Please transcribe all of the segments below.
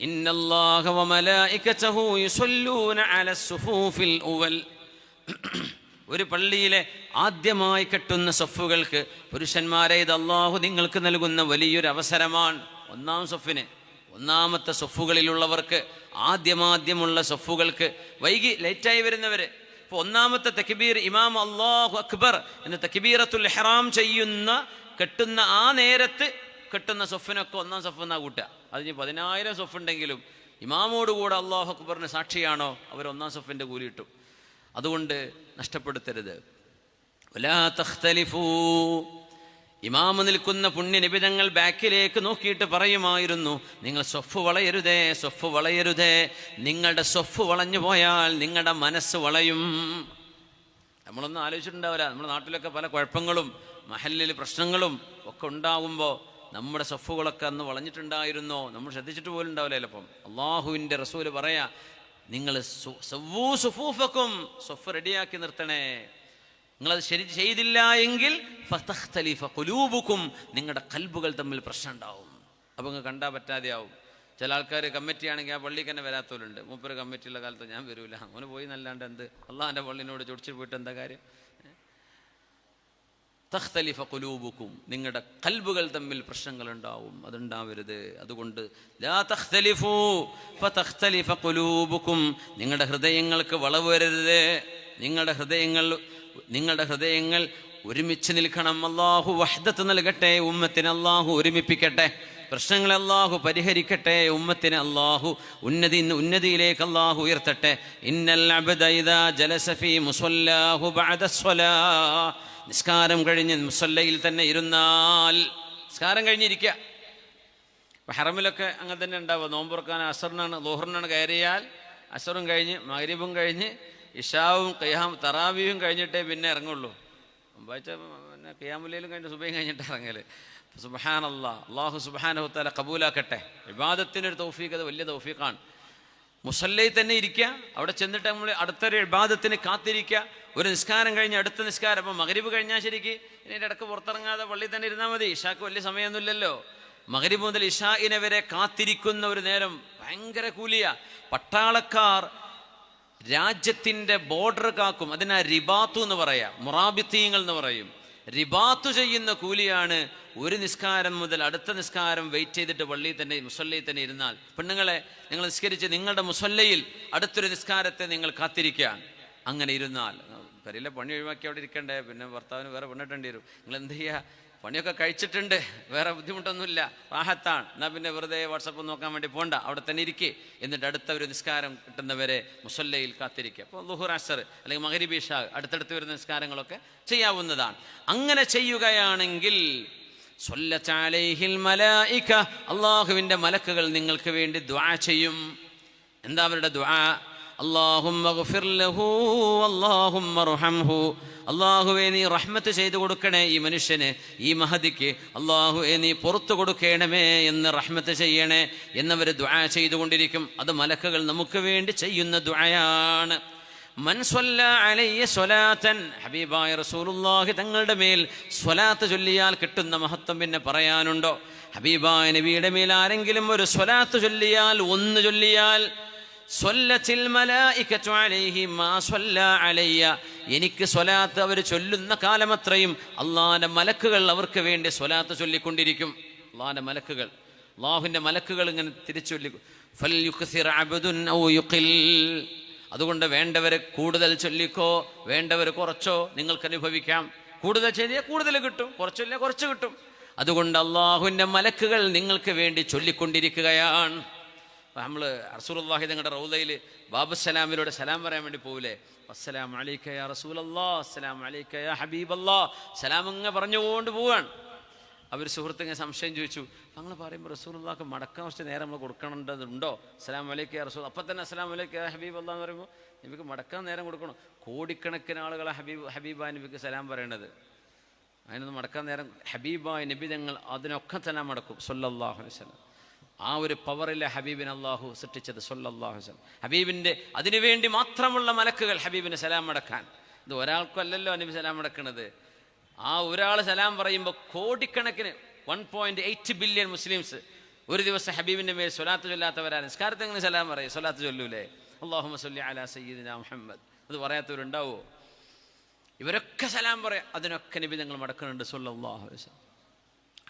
ഇന്നല്ലാഹ وملائكته يصلون على الصفوف ഉവൽ. ഒരു പള്ളിയിലെ ആദ്യമായി കെട്ടുന്ന സഫുകൾക്ക് പുരുഷന്മാരെ ഇത് അള്ളാഹു നിങ്ങൾക്ക് നൽകുന്ന വലിയൊരു അവസരമാണ്. ഒന്നാം സഫിന് ഒന്നാമത്തെ സഫുകളിലുള്ളവർക്ക് ആദ്യമാദ്യമുള്ള സഫുകൾക്ക്. വൈകി ലേറ്റായി വരുന്നവര്. ഇപ്പൊ ഒന്നാമത്തെ തക്ബീർ ഇമാം അള്ളാഹു അക്ബർ എന്ന തക്ബീറത്തുൽ ഹറാം ചെയ്യുന്ന കെട്ടുന്ന ആ നേരത്ത് കെട്ടുന്ന സൊഫിനൊക്കെ ഒന്നാം സൊഫ് എന്നാ കൂട്ടുക. അതിന് പതിനായിരം സൊഫ് ഉണ്ടെങ്കിലും ഇമാമോടുകൂടെ അള്ളാഹു അക്ബറിന് സാക്ഷിയാണോ? അവർ ഒന്നാം സൊഫിന്റെ കൂലി കിട്ടും. അതുകൊണ്ട് നഷ്ടപ്പെടുത്തരുത്. ഇമാമ് നിൽക്കുന്ന പുണ്യനിബിതങ്ങൾ ബാക്കിലേക്ക് നോക്കിയിട്ട് പറയുമായിരുന്നു നിങ്ങൾ സ്വഫ് വളയരുതേ സ്വഫ് വളയരുതേ. നിങ്ങളുടെ സ്വഫ് വളഞ്ഞു പോയാൽ നിങ്ങളുടെ മനസ്സ് വളയും. നമ്മളൊന്നും ആലോചിച്ചിട്ടുണ്ടാവില്ല. നമ്മുടെ നാട്ടിലൊക്കെ പല കുഴപ്പങ്ങളും മഹലിൽ പ്രശ്നങ്ങളും ഒക്കെ ഉണ്ടാകുമ്പോൾ നമ്മുടെ സഫുകളൊക്കെ അന്ന് വളഞ്ഞിട്ടുണ്ടായിരുന്നോ? നമ്മൾ ശ്രദ്ധിച്ചിട്ട് പോലും ഉണ്ടാവില്ല ചിലപ്പം. അള്ളാഹുവിന്റെ റസൂൽ പറയാ നിങ്ങൾ സുഫൂഫക്കും സൊഫ് റെഡിയാക്കി നിർത്തണേ. നിങ്ങളത് ശരി ചെയ്തില്ല എങ്കിൽ കുലൂബുക്കും നിങ്ങളുടെ കൽബുകൾ തമ്മിൽ പ്രശ്നം ഉണ്ടാവും. അപ്പം നിങ്ങൾ കണ്ടാൽ പറ്റാതെയാവും. ചില ആൾക്കാർ കമ്മിറ്റി ആണെങ്കിൽ ആ പള്ളിക്ക് തന്നെ വരാത്തവരുണ്ട്. മൂപ്പര് കമ്മിറ്റിയുള്ള കാലത്ത് ഞാൻ വരൂല. അവന് പോയി നല്ലാണ്ട് എന്ത്? അള്ളാഹാന്റെ പള്ളിനോട് ചൊടിച്ചു പോയിട്ട് എന്താ കാര്യം? തഖ്തലിഫ കുലൂബുക്കും നിങ്ങളുടെ കൽബുകൾ തമ്മിൽ പ്രശ്നങ്ങൾ ഉണ്ടാവും അതുണ്ടാവരുത്. അതുകൊണ്ട് ലാ തഖ്തലിഫു ഫതഖ്തലിഫ ഖുലൂബുക്കും നിങ്ങളുടെ ഹൃദയങ്ങൾക്ക് വളവ് വരരുത്. നിങ്ങളുടെ ഹൃദയങ്ങൾ നിങ്ങളുടെ ഹൃദയങ്ങൾ ഒരുമിച്ച് നിൽക്കണം. അള്ളാഹു വഹദത്ത് നൽകട്ടെ ഉമ്മത്തിന് അള്ളാഹു ഒരുമിപ്പിക്കട്ടെ. പ്രശ്നങ്ങൾ അള്ളാഹു പരിഹരിക്കട്ടെ ഉമ്മത്തിന് അള്ളാഹു ഉന്നതി ഉന്നതിയിലേക്ക് അള്ളാഹു ഉയർത്തട്ടെ. ഇന്നൽ അബ്ദ ഇദാ ജലസ ഫീ മുസല്ലാഹു ബഅദ നിസ്കാരം കഴിഞ്ഞ് മുസല്ലയിൽ തന്നെ ഇരുന്നാൽ നിസ്കാരം കഴിഞ്ഞിരിക്കുക. ഇപ്പം ഹറമിലൊക്കെ അങ്ങനെ തന്നെ ഉണ്ടാവുക. നോമ്പുറക്കാൻ അസറിനാണ് ലോഹറിനാണ് കയറിയാൽ അസറും കഴിഞ്ഞ് മഗ്രിബും കഴിഞ്ഞ് ഇഷാവും കയ്യാം തറാവിയും കഴിഞ്ഞിട്ടേ പിന്നെ ഇറങ്ങുള്ളൂ. മുമ്പാഴ്ച പിന്നെ കയ്യാമുലയിലും കഴിഞ്ഞ് സുബൈയും കഴിഞ്ഞിട്ട് ഇറങ്ങൽ സുബഹാനല്ലാ. അള്ളാഹു സുബഹാനഹുത്താല കബൂലാക്കട്ടെ. വിവാദത്തിനൊരു തൗഫീഖ് അത് വലിയ തൗഫീഖാണ്. മുസല്ലയിൽ തന്നെ ഇരിക്കുക അവിടെ ചെന്നിട്ട് നമ്മൾ അടുത്തൊരു ഇബാദത്തിന് കാത്തിരിക്കുക ഒരു നിസ്കാരം കഴിഞ്ഞ് അടുത്ത നിസ്കാരം അപ്പം മകരീബ് കഴിഞ്ഞാൽ ശരിക്ക്. ഇനി ഇടയ്ക്ക് പുറത്തിറങ്ങാതെ പള്ളിയിൽ തന്നെ ഇരുന്നാൽ മതി. ഇഷാക്ക് വലിയ സമയമൊന്നുമില്ലല്ലോ. മകരീബ് മുതൽ ഇഷാഇനെ വരെ കാത്തിരിക്കുന്ന ഒരു നേരം ഭയങ്കര കൂലിയ. പട്ടാളക്കാർ രാജ്യത്തിന്റെ ബോർഡർ കാക്കും. അതിനാ റിബാത്തു എന്ന് പറയാം. മുറാബിത്തീങ്ങൾ എന്ന് പറയും. റിബാത്തു ചെയ്യുന്ന കൂലിയാണ് ഒരു നിസ്കാരം മുതൽ അടുത്ത നിസ്കാരം വെയിറ്റ് ചെയ്തിട്ട് പള്ളിയിൽ തന്നെ മുസല്ലയിൽ തന്നെ ഇരുന്നാൽ. പെണ്ണുങ്ങളെ നിങ്ങൾ നിസ്കരിച്ച് നിങ്ങളുടെ മുസല്ലയിൽ അടുത്തൊരു നിസ്കാരത്തെ നിങ്ങൾ കാത്തിരിക്കുകയാണ്. അങ്ങനെ ഇരുന്നാൽ. പെരയിലെ പണി ഒഴിവാക്കി അവിടെ ഇരിക്കണ്ടേ? പിന്നെ ഭർത്താവിന് വേറെ പെണ്ണിട്ടേണ്ടി വരും. നിങ്ങൾ എന്ത് ചെയ്യുക പണിയൊക്കെ കഴിച്ചിട്ടുണ്ട്. വേറെ ബുദ്ധിമുട്ടൊന്നുമില്ല. റാഹത്താണ് എന്നാൽ പിന്നെ വെറുതെ വാട്സപ്പ് നോക്കാൻ വേണ്ടി പോണ്ട. അവിടെ തന്നെ ഇരിക്കേ. എന്നിട്ട് അടുത്ത ഒരു നിസ്കാരം കിട്ടുന്നവരെ മുസല്ലയിൽ കാത്തിരിക്കുക അപ്പോൾ ലുഹുർ അസർ അല്ലെങ്കിൽ മഹരിബീഷ അടുത്തടുത്ത് വരുന്ന നിസ്കാരങ്ങളൊക്കെ ചെയ്യാവുന്നതാണ്. അങ്ങനെ ചെയ്യുകയാണെങ്കിൽ അള്ളാഹുവിന്റെ മലക്കുകൾ നിങ്ങൾക്ക് വേണ്ടി ദ്വാ ചെയ്യും. എന്താ അവരുടെ ദ്വാ അള്ളാഹുവെ നീ റഹ്മത്ത് ചെയ്തു കൊടുക്കണേ ഈ മനുഷ്യന് ഈ മഹതിക്ക്. അള്ളാഹുവെ നീ പുറത്തു കൊടുക്കണമേ എന്ന് റഹ്മത്ത് ചെയ്യണേ എന്നവർ ദ്വാ ചെയ്തുകൊണ്ടിരിക്കും. അത് മലക്കുകൾ നമുക്ക് വേണ്ടി ചെയ്യുന്ന ദ്വായാണ് ഹബീബായ റസൂലുള്ളാഹി തങ്ങളുടെ മേൽ സ്വലാത്ത് ചൊല്ലിയാൽ കിട്ടുന്ന മഹത്വം പിന്നെ പറയാനുണ്ടോ? ഹബീബായ നബിയുടെ മേൽ ആരെങ്കിലും ഒരു സ്വലാത്ത് ചൊല്ലിയാൽ ഒന്ന് ചൊല്ലിയാൽ എനിക്ക് സ്വലാത്ത് അവർ ചൊല്ലുന്ന കാലമത്രയും അള്ളാന്റെ മലക്കുകൾ അവർക്ക് വേണ്ടി സ്വലാത്ത് ചൊല്ലിക്കൊണ്ടിരിക്കും. അള്ളാന്റെ മലക്കുകൾ. അള്ളാഹുവിന്റെ മലക്കുകൾ ഇങ്ങനെ യുഖിൽ. അതുകൊണ്ട് വേണ്ടവരെ കൂടുതൽ ചൊല്ലിക്കോ വേണ്ടവർ കുറച്ചോ നിങ്ങൾക്ക് അനുഭവിക്കാം. കൂടുതൽ ചെയ്താൽ കൂടുതൽ കിട്ടും കുറച്ചില്ല കുറച്ച് കിട്ടും. അതുകൊണ്ട് അള്ളാഹുവിന്റെ മലക്കുകൾ നിങ്ങൾക്ക് വേണ്ടി ചൊല്ലിക്കൊണ്ടിരിക്കുകയാണ്. നമ്മൾ റസൂലുള്ളാഹി തങ്ങളുടെ റൗദയിൽ ബാബുസലാമിലൂടെ സലാം പറയാൻ വേണ്ടി പോവില്ലേ? അസ്സലാം അലൈക്കയ റസൂലല്ലാ അസ്സലാം അലൈക്കയ ഹബീബല്ലാ. സലാം അങ്ങ് പറഞ്ഞുകൊണ്ട് പോവാണ്. അവർ സുഹൃത്തിങ്ങനെ സംശയം ചോദിച്ചു അങ്ങനെ പറയുമ്പോൾ റസൂലുള്ളാഹ്ക്ക് മടക്കാൻ കുറച്ച് നേരം നമ്മൾ കൊടുക്കണമെന്നുണ്ടോ അസ്സലാം അലൈക്കയ റസൂൽ അപ്പം തന്നെ അസ്സലാം അലൈക്കയ ഹബീബ് അല്ലാ എന്ന് പറയുമ്പോൾ നബിക്ക് മടക്കാൻ നേരം കൊടുക്കണം? കോടിക്കണക്കിന് ആളുകളെ ഹബീബ് ഹബീബാ നബിക്ക് സലാം പറയണത്. അതിനൊന്നും മടക്കാൻ നേരം ഹബീബായ നബി ഞങ്ങൾ അതിനൊക്കെ തന്നെ മടക്കും സല്ലല്ലാഹു അലൈഹി വസല്ലം. ആ ഒരു പവറിലെ ഹബീബിൻ അള്ളാഹു സൃഷ്ടിച്ചത് സൊല്ലാഹു വസല്ലം. ഹബീബിന്റെ അതിനുവേണ്ടി മാത്രമുള്ള മലക്കുകൾ ഹബീബിന് സലാം അടക്കാൻ. ഇത് ഒരാൾക്കല്ലല്ലോ നബി സലാം മടക്കണത് ആ ഒരാൾ സലാം പറയുമ്പോൾ കോടിക്കണക്കിന് one point eight billion Muslims ഒരു ദിവസം ഹബീബിന്റെ മേൽ സ്വലാത്ത് ചൊല്ലാത്തവരാ. നിസ്കാരത്തെ എങ്ങനെ സലാം പറയും? സ്വലാത്ത് ചൊല്ലൂലേ? അള്ളാഹു സല്ലി അലാ സയ്യിദിന മുഹമ്മദ്. അത് പറയാത്തവരുണ്ടാവോ? ഇവരൊക്കെ സലാം പറയാം. അതിനൊക്കെ നബി ഞങ്ങൾ മടക്കുന്നുണ്ട് സൊല്ലാഹു വസല്ലം.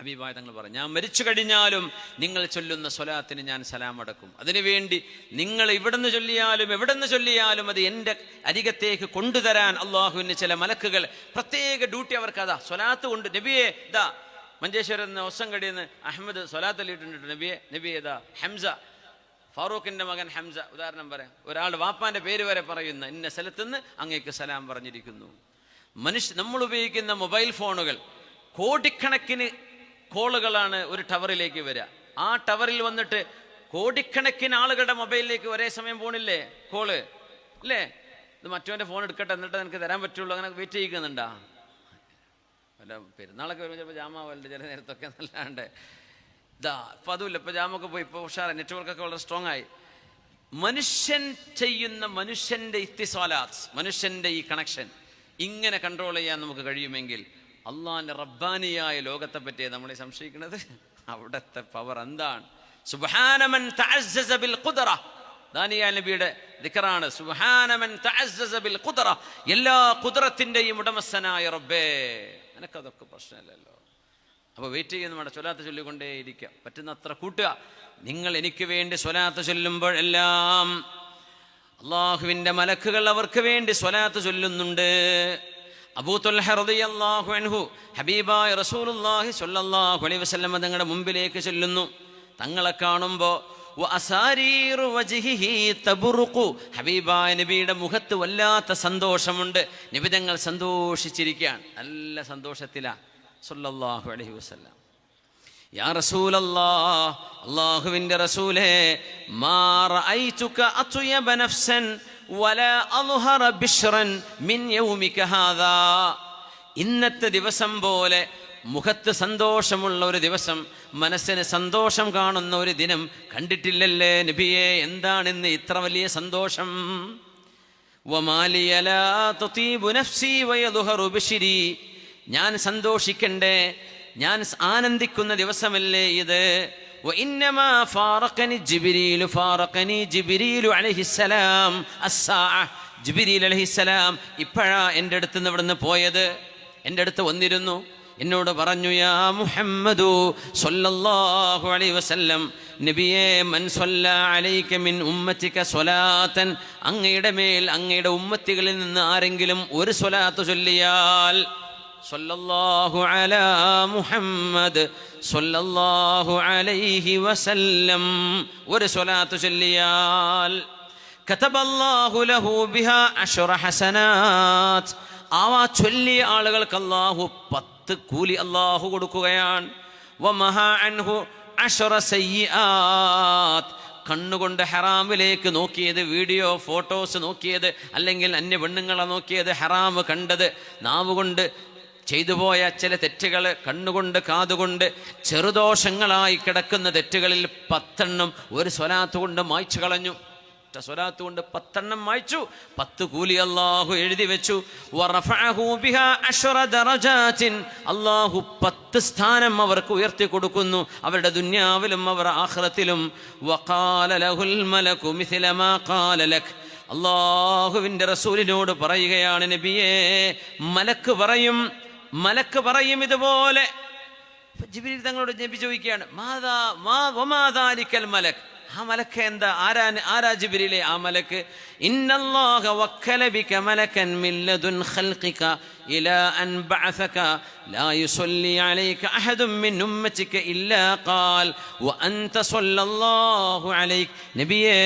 ഹബീബായ തങ്ങൾ പറഞ്ഞു ഞാൻ മരിച്ചു കഴിഞ്ഞാലും നിങ്ങൾ ചൊല്ലുന്ന സ്വലാത്തിന് ഞാൻ സലാം അടക്കും. അതിനുവേണ്ടി നിങ്ങൾ ഇവിടുന്ന് ചൊല്ലിയാലും എവിടുന്ന് ചൊല്ലിയാലും അത് എന്റെ അരികത്തേക്ക് കൊണ്ടുതരാൻ അള്ളാഹുവിന് ചില മലക്കുകൾ. പ്രത്യേക ഡ്യൂട്ടി അവർക്ക് അതാ. സ്വലാത്ത് കൊണ്ട് നബിയെ ഇതാ. മഞ്ചേശ്വരം ഒസം കടിയെന്ന് അഹമ്മദ് സ്വലാത്ത് അല്ലിട്ടുണ്ട് നബിയെ നബിയെ ഇതാ. ഹംസ ഫാറൂഖിന്റെ മകൻ ഹംസ. ഉദാഹരണം പറയാം. ഒരാൾ വാപ്പാന്റെ പേര് വരെ പറയുന്ന ഇന്ന സ്ഥലത്തുനിന്ന് അങ്ങേക്ക് സലാം പറഞ്ഞിരിക്കുന്നു. മനുഷ്യ നമ്മൾ ഉപയോഗിക്കുന്ന മൊബൈൽ ഫോണുകൾ കോടിക്കണക്കിന് കോളുകളാണ് ഒരു ടവറിലേക്ക് വരിക. ആ ടവറിൽ വന്നിട്ട് കോടിക്കണക്കിന് ആളുകളുടെ മൊബൈലിലേക്ക് ഒരേ സമയം പോണില്ലേ? കോൾ. അല്ലേ ഇത് മറ്റവന്റെ ഫോൺ എടുക്കട്ടെ എന്നിട്ട് എനിക്ക് തരാൻ പറ്റുള്ളൂ. അങ്ങനെ വെയിറ്റ് ചെയ്യിക്കുന്നുണ്ടാ അല്ല പെരുന്നാളൊക്കെ വരുമ്പോൾ ചിലപ്പോൾ ജാമാവലുണ്ട് ചില നേരത്തൊക്കെ നല്ലാണ്ട് ഇതാ ഇപ്പം അതുമില്ല. ഇപ്പം ജാമൊക്കെ പോയി. ഇപ്പോൾ ഉഷാറ് നെറ്റ്വർക്കൊക്കെ വളരെ സ്ട്രോങ് ആയി. മനുഷ്യൻ ചെയ്യുന്ന മനുഷ്യന്റെ ഇത്തിസോലാസ് മനുഷ്യന്റെ ഈ കണക്ഷൻ ഇങ്ങനെ കൺട്രോൾ ചെയ്യാൻ നമുക്ക് കഴിയുമെങ്കിൽ അള്ളാഹിന്റെ റബ്ബാനിയായ ലോകത്തെ പറ്റിയേ നമ്മൾ സംശയിക്കുന്നത്? അവിടുത്തെ പവർ എന്താണ്? സുബാനമൻ ബിൽ ഖുദ്റ. ദാനിയ നബിയുടെ ദിക്റാണ് സുഹാനമൻ ബിൽ ഖുദ്റ. എല്ലാ ഖുദ്റത്തിന്റെയും ഉടമസ്ഥനായ റബ്ബേ. നിനക്കതൊക്കെ പ്രശ്നമില്ലല്ലോ. അപ്പോൾ വെയിറ്റ് ചെയ്യുന്ന വേണ്ട സ്വലാത്ത് ചൊല്ലിക്കൊണ്ടേ ഇരിക്കുക പറ്റുന്ന അത്ര കൂട്ടുക. നിങ്ങൾ എനിക്ക് വേണ്ടി സ്വലാത്ത് ചൊല്ലുമ്പോഴെല്ലാം അള്ളാഹുവിന്റെ മലക്കുകൾ അവർക്ക് വേണ്ടി സ്വലാത്ത് ചൊല്ലുന്നുണ്ട്. അൻഹു തങ്ങളുടെ മുമ്പിലേക്ക് ചെല്ലുന്നു. തങ്ങളെ കാണുമ്പോൾ ഹബീബായ നബിയുടെ മുഖത്ത് വല്ലാത്ത സന്തോഷമുണ്ട്. നബി തങ്ങൾ സന്തോഷിച്ചിരിക്കുകയാണ്. നല്ല സന്തോഷത്തിലാണ് അലൈഹി വസല്ലം. യാ റസൂലേ മാ റഅയ്തുക ഇന്നത്തെ ദിവസം പോലെ മുഖത്ത് സന്തോഷമുള്ള ഒരു ദിവസം മനസ്സിന് സന്തോഷം കാണുന്ന ഒരു ദിനം കണ്ടിട്ടില്ലല്ലേ നബിയെ? എന്താണിന്ന് ഇത്ര വലിയ സന്തോഷം? ഞാൻ സന്തോഷിക്കണ്ടേ? ഞാൻ ആനന്ദിക്കുന്ന ദിവസമല്ലേ ഇത്? ജിബിരിൽ അലഹിസ്സലാം ഇപ്പോഴാ എന്റെ അടുത്ത് നിന്ന് ഇവിടുന്ന് പോയത്. എന്റെ അടുത്ത് വന്നിരുന്നു. എന്നോട് പറഞ്ഞു യാ മുഹമ്മദു സല്ലല്ലാഹു അലൈഹി വസല്ലം നബിയെ മൻ സല്ല അലൈക മിൻ ഉമ്മത്തിക സ്വലാത്തൻ അങ്ങയുടെ മേൽ അങ്ങയുടെ ഉമ്മത്തികളിൽ നിന്ന് ആരെങ്കിലും ഒരു സ്വലാത്ത് ചൊല്ലിയാൽ സല്ലല്ലാഹു അലാ മുഹമ്മദ് സല്ലല്ലാഹു അലൈഹി വസല്ലം. ഒരു സ്വലാത്ത് ചൊല്ലിയാൽ ആവാ ചൊല്ലിയ ആളുകൾക്ക് അല്ലാഹു പത്ത് കൂലി അല്ലാഹു കൊടുക്കുകയാണ്. കണ്ണുകൊണ്ട് ഹറാമിലേക്ക് നോക്കിയത് വീഡിയോ ഫോട്ടോസ് നോക്കിയത് അല്ലെങ്കിൽ അന്യ പെണ്ണുങ്ങളെ നോക്കിയത് ഹറാമ് കണ്ടത് നാവ് കൊണ്ട് ചെയ്തു പോയ ചില തെറ്റുകൾ കണ്ണുകൊണ്ട് കാതുകൊണ്ട് ചെറുദോഷങ്ങളായി കിടക്കുന്ന തെറ്റുകളിൽ പത്തെണ്ണം ഒരു സ്വലാത്ത് കൊണ്ട് മായ്ച്ചു കളഞ്ഞു. സ്വലാത്തു കൊണ്ട് പത്തെണ്ണം മായ്ച്ചു. പത്ത് കൂലി അള്ളാഹു എഴുതി വെച്ചു. അള്ളാഹു പത്ത് സ്ഥാനം അവർക്ക് ഉയർത്തി കൊടുക്കുന്നു. അവരുടെ ദുന്യാവിലും അവർ ആഖിറത്തിലും. അള്ളാഹുവിന്റെ റസൂലിനോട് പറയുകയാണ് നബിയേ മലക്ക് പറയും മലക്ക് പറയും ഇതുപോലെ. ജിബിരി തങ്ങളോട് നബി ചോദിക്കുകയാണ് മാതാ മാ വമാദാലിക്കൽ മലക്? ആ മലക്ക് എന്താ? ആരാ ആരാ ജിബിരിലെ ആ മലക്ക്? ഇന്നല്ലാഹ വക്കല ബിക മലക്കൻ മില്ലതുൻ ലദുൻ ഖൽഖിക ഇലാ അൻ ബഅസക ലാ عليك അലൈക അഹദും മിൻ ഉമ്മതിക ഇല്ലാ ഖാൽ صلى الله അലൈക. നബിയേ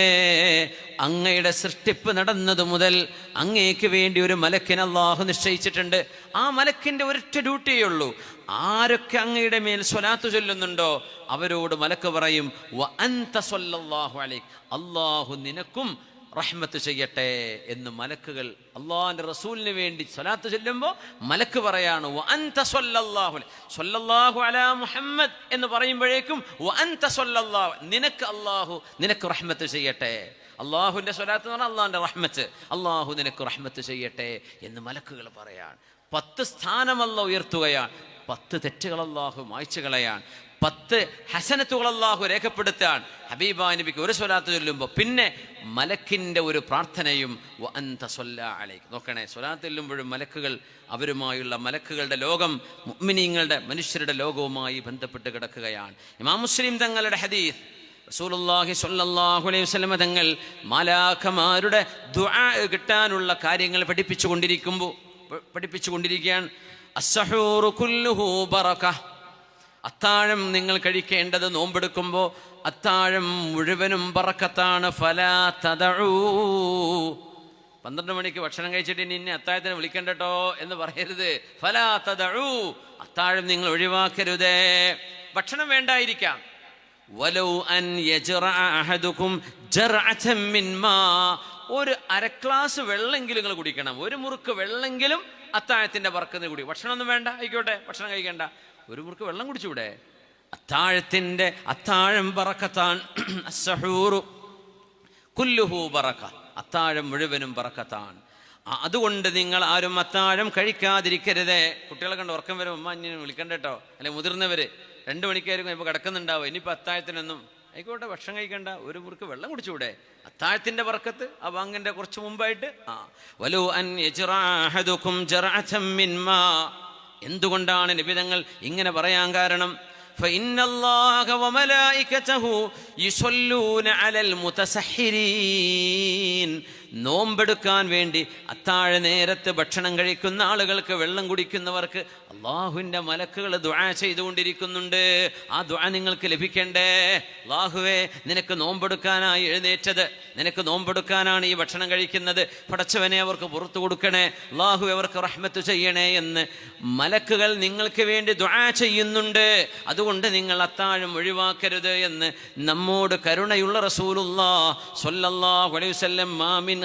അങ്ങയുടെ സൃഷ്ടിപ്പ് നടന്നത് മുതൽ അങ്ങേക്ക് വേണ്ടി ഒരു മലക്കിനെ അള്ളാഹു നിശ്ചയിച്ചിട്ടുണ്ട്. ആ മലക്കിന്റെ ഒരൊറ്റ ഡ്യൂട്ടിയേ ഉള്ളൂ ആരൊക്കെ അങ്ങയുടെ മേൽ സ്വലാത്ത് ചൊല്ലുന്നുണ്ടോ അവരോട് മലക്ക് പറയും "വ അൻത സ്വല്ലല്ലാഹു അലൈക്. അള്ളാഹു നിനക്കും റഹ്മത്ത് ചെയ്യട്ടെ എന്ന് മലക്കുകൾ അള്ളാഹിന്റെ റസൂലിന് വേണ്ടി സ്വലാത്ത് ചൊല്ലുമ്പോൾ മലക്ക് പറയാണ് അലാ മുഹമ്മദ് എന്ന് പറയുമ്പോഴേക്കും "വ അൻത സ്വല്ലല്ലാഹു നിനക്ക് അള്ളാഹു നിനക്ക് റഹ്മത്ത് ചെയ്യട്ടെ. അള്ളാഹുവിന്റെ സ്വലാത്ത് എന്ന് പറഞ്ഞാൽ അള്ളാഹിന്റെ റഹ്മത്ത്. അള്ളാഹു നിനക്ക് റഹ്മത്ത് ചെയ്യട്ടെ എന്ന് മലക്കുകൾ പറയാണ്. പത്ത് സ്ഥാനമല്ല ഉയർത്തുകയാണ്. പത്ത് തെറ്റുകൾ അള്ളാഹു മായ്ച്ചു പത്ത് ഹസനത്തുകൾ അള്ളാഹു രേഖപ്പെടുത്താൻ ഹബീബാ നബിക്ക് ഒരു സ്വലാത്ത് ചൊല്ലുമ്പോൾ പിന്നെ മലക്കിന്റെ ഒരു പ്രാർത്ഥനയും നോക്കണേ സ്വലാത്ത് ചൊല്ലുമ്പോഴും മലക്കുകൾ അവരുമായുള്ള മലക്കുകളുടെ ലോകം മുഅ്മിനീങ്ങളുടെ മനുഷ്യരുടെ ലോകവുമായി ബന്ധപ്പെട്ട് കിടക്കുകയാണ്. ഇമാം മുസ്ലിം തങ്ങളുടെ ഹദീസ് റസൂലുള്ളാഹി സ്വല്ലല്ലാഹു അലൈഹി തങ്ങൾ മാലാഖമാരുടെ ദുആ കിട്ടാനുള്ള കാര്യങ്ങൾ പഠിപ്പിച്ചു കൊണ്ടിരിക്കുമ്പോൾ പഠിപ്പിച്ചു കൊണ്ടിരിക്കുകയാണ് ബറക. അത്താഴം നിങ്ങൾ കഴിക്കേണ്ടത് നോമ്പെടുക്കുമ്പോൾ അത്താഴം മുഴുവനും ബറക്കത്താണ്. ഫലാ തദഊ പന്ത്രണ്ട് മണിക്ക് ഭക്ഷണം കഴിച്ചിട്ട് ഇനി ഇന്നെ അത്താഴത്തിന് വിളിക്കണ്ടട്ടോ എന്ന് പറയരുത്. ഫലാ തദഊ അത്താഴം നിങ്ങൾ ഒഴിവാക്കരുതേ. ഭക്ഷണം വേണ്ടായിരിക്കാം. വലൗ അൻ യജ്റഅ അഹദുക്കും ജർഅതൻ മിൻ മാ ഒരു അര ഗ്ലാസ് വെള്ളമെങ്കിലും നിങ്ങൾ കുടിക്കണം. ഒരു മുറുക്ക് വെള്ളമെങ്കിലും അത്താഴത്തിന്റെ പറക്കുന്ന കുടി. ഭക്ഷണമൊന്നും വേണ്ട. ആയിക്കോട്ടെ. ഭക്ഷണം കഴിക്കണ്ട. ഒരു മുറുക്ക് വെള്ളം കുടിച്ചൂടെ അത്താഴത്തിന്റെ അത്താഴം പറക്കത്താൻ പറക്ക. അത്താഴം മുഴുവനും പറക്കത്താണ് അതുകൊണ്ട് നിങ്ങൾ ആരും അത്താഴം കഴിക്കാതിരിക്കരുതേ. കുട്ടികളെ കണ്ട് ഉറക്കം വരും. ഉമ്മ ഇനി വിളിക്കണ്ട കേട്ടോ. അല്ലെ മുതിർന്നവര്. രണ്ട് മണിക്കായിരിക്കും ഇപ്പോൾ കിടക്കുന്നുണ്ടാവും. ഇനിയിപ്പോൾ അത്താഴത്തിനൊന്നും ആയിക്കോട്ടെ ഭക്ഷണം കഴിക്കണ്ട. ഒരു മുറുക്ക് വെള്ളം കുടിച്ചുകൂടെ അത്താഴത്തിന്റെ വറക്കത്ത് ആ വാങ്ങിന്റെ കുറച്ച് മുമ്പായിട്ട് ആ. വലു എന്തുകൊണ്ടാണ് നിബിതങ്ങൾ ഇങ്ങനെ പറയാൻ കാരണം? ഫൈനല്ലാഹ നോമ്പെടുക്കാൻ വേണ്ടി അത്താഴ നേരത്ത് ഭക്ഷണം കഴിക്കുന്ന ആളുകൾക്ക് വെള്ളം കുടിക്കുന്നവർക്ക് അള്ളാഹുവിന്റെ മലക്കുകൾ ദ്വാ ചെയ്തുകൊണ്ടിരിക്കുന്നുണ്ട്. ആ ദ്വാ നിങ്ങൾക്ക് ലഭിക്കണ്ടേ? അള്ളാഹുവേ നിനക്ക് നോമ്പെടുക്കാനായി എഴുന്നേറ്റത് നിനക്ക് നോമ്പെടുക്കാനാണ് ഈ ഭക്ഷണം കഴിക്കുന്നത്. പടച്ചവനെ അവർക്ക് പുറത്തു കൊടുക്കണേ അള്ളാഹു അവർക്ക് റഹ്മത്ത് ചെയ്യണേ എന്ന് മലക്കുകൾ നിങ്ങൾക്ക് വേണ്ടി ദ്വാ ചെയ്യുന്നുണ്ട്. അതുകൊണ്ട് നിങ്ങൾ അത്താഴം ഒഴിവാക്കരുത് എന്ന് നമ്മോട് കരുണയുള്ള റസൂലുള്ള സൊല്ലാഹു അലൈവല്ലം മാമിൻ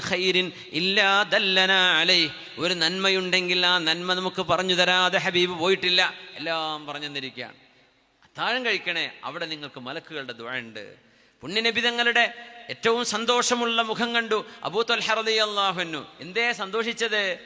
അലൈ ഒരു നന്മയുണ്ടെങ്കിൽ ആ നന്മ നമുക്ക് പറഞ്ഞു തരാതെ ഹബീബ് പോയിട്ടില്ല. എല്ലാം പറഞ്ഞു തന്നിരിക്കുകയാണ് അത്താഴം കഴിക്കണേ അവിടെ നിങ്ങൾക്ക് മലക്കുകളുടെ ദുആണ്ട് പുണ്യനബി തങ്ങളുടെ ഏറ്റവും സന്തോഷമുള്ള മുഖം കണ്ടു. അബൂത്തൽ അള്ളാഹുന്നു എന്തേ സന്തോഷിച്ചത്?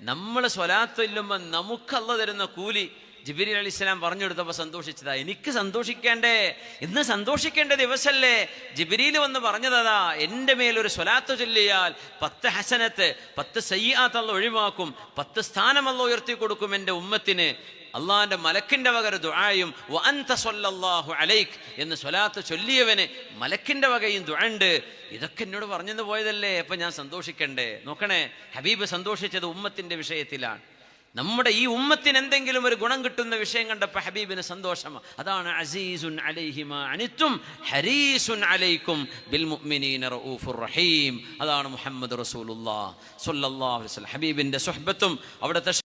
നമ്മൾ സ്വലാത്ത് ഇല്ലുമ്പോൾ നമുക്ക് തരുന്ന കൂലി. ജിബിരി അലി ഇസ്ലാം പറഞ്ഞു കൊടുത്തപ്പോൾ സന്തോഷിച്ചതാ. എനിക്ക് സന്തോഷിക്കേണ്ടേ? ഇന്ന് സന്തോഷിക്കേണ്ട ദിവസമല്ലേ ജിബിരിയിൽ വന്ന് പറഞ്ഞതാ എന്റെ മേലൊരു സ്വലാത്ത് ചൊല്ലിയാൽ പത്ത് ഹസനത്ത് പത്ത് സയ്യാത്ത് അല്ല ഒഴിവാക്കും പത്ത് സ്ഥാനമല്ല ഉയർത്തി കൊടുക്കും എന്റെ ഉമ്മത്തിന്. അള്ളാഹിന്റെ മലക്കിന്റെ വക ദുആയും അൻത സൊല്ലാഹു അലൈക് എന്ന് സ്വലാത്ത് ചൊല്ലിയവന് മലക്കിന്റെ വകയും ദുഴണ്ട് ഇതൊക്കെ എന്നോട് പറഞ്ഞെന്ന് പോയതല്ലേ? അപ്പൊ ഞാൻ സന്തോഷിക്കണ്ടേ? നോക്കണേ ഹബീബ് സന്തോഷിച്ചത് ഉമ്മത്തിന്റെ വിഷയത്തിലാണ്. നമ്മുടെ ഈ ഉമ്മത്തിന് എന്തെങ്കിലും ഒരു ഗുണം കിട്ടുന്ന വിഷയം കണ്ടപ്പോൾ ഹബീബിന് സന്തോഷം അതാണ് അസീസുൻ അലൈഹിമ അനിത്തും ഹരീസുൻ അലൈക്കും ബിൽ മുഅ്മിനീന റഊഫുർ റഹീം. അതാണ് മുഹമ്മദ് റസൂലുള്ളാഹി സ്വല്ലല്ലാഹു അലൈഹി വസല്ലം. ഹബീബിന്റെ സുഹബത്തും അവിടുത്തെ